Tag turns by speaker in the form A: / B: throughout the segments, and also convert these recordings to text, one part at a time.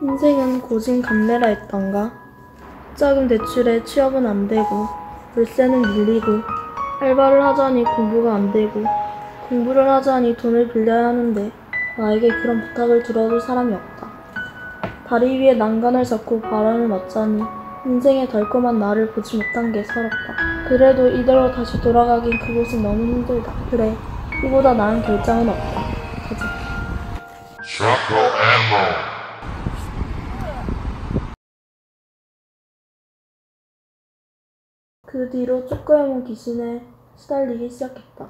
A: 인생은 고진감래라 했던가? 작은 대출에 취업은 안 되고, 월세는 밀리고, 알바를 하자니 공부가 안 되고, 공부를 하자니 돈을 빌려야 하는데, 나에게 그런 부탁을 들어줄 사람이 없다. 다리 위에 난간을 잡고 바람을 맞자니, 인생의 달콤한 나를 보지 못한 게 서럽다. 그래도 이대로 다시 돌아가긴 그곳은 너무 힘들다. 그래, 이보다 나은 결정은 없다. 가자.
B: Choco Ammo.
A: 그 뒤로 쪼꼬야몬 귀신에 시달리기 시작했다.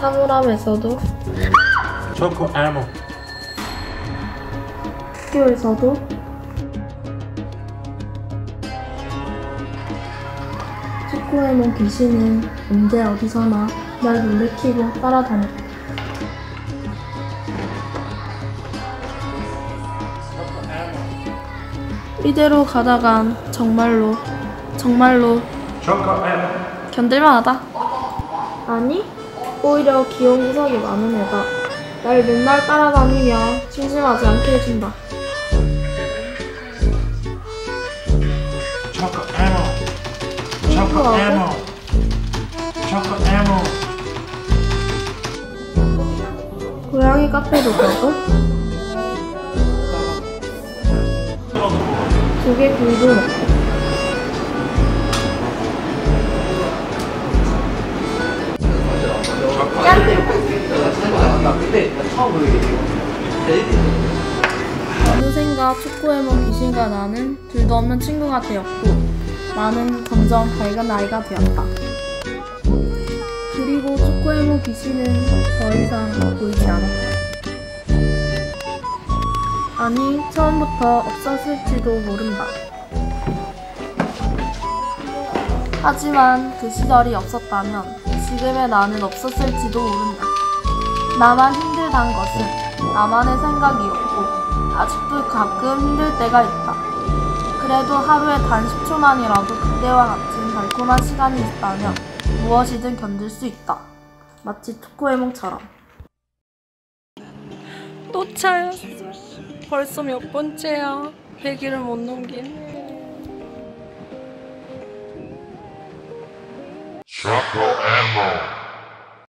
A: 사물함에서도
C: Choco ammo.
A: 학교에서도 초코에몬 귀신은 언제 어디서나 날 놀래키고 따라다녔다. 이대로 가다간 정말로 정말로. 견딜만하다. 아니, 오히려 귀여운 구석이 많은 애다. 날 맨날 따라다니며 심심하지 않게 해준다. Choco
C: ammo. Choco ammo.
A: 고양이 카페도 가고? 조개 구이도 먹고. 어느샌가 초코에몬 귀신과 나는 둘도 없는 친구가 되었고 나는 점점 밝은 아이가 되었다. 그리고 초코에몬 귀신은 더 이상 보이지 않았다. 아니, 처음부터 없었을지도 모른다. 하지만 그 시절이 없었다면 지금의 나는 없었을지도 모른다. 나만 힘들단 것은 나만의 생각이었고 아직도 가끔 힘들 때가 있다. 그래도 하루에 단 10초만이라도 그때와 같은 달콤한 시간이 있다면 무엇이든 견딜 수 있다. 마치 초코에몽처럼.
D: 또 차였어. 벌써 몇 번째야. 100일을 못 넘긴.
B: Choco Ammo.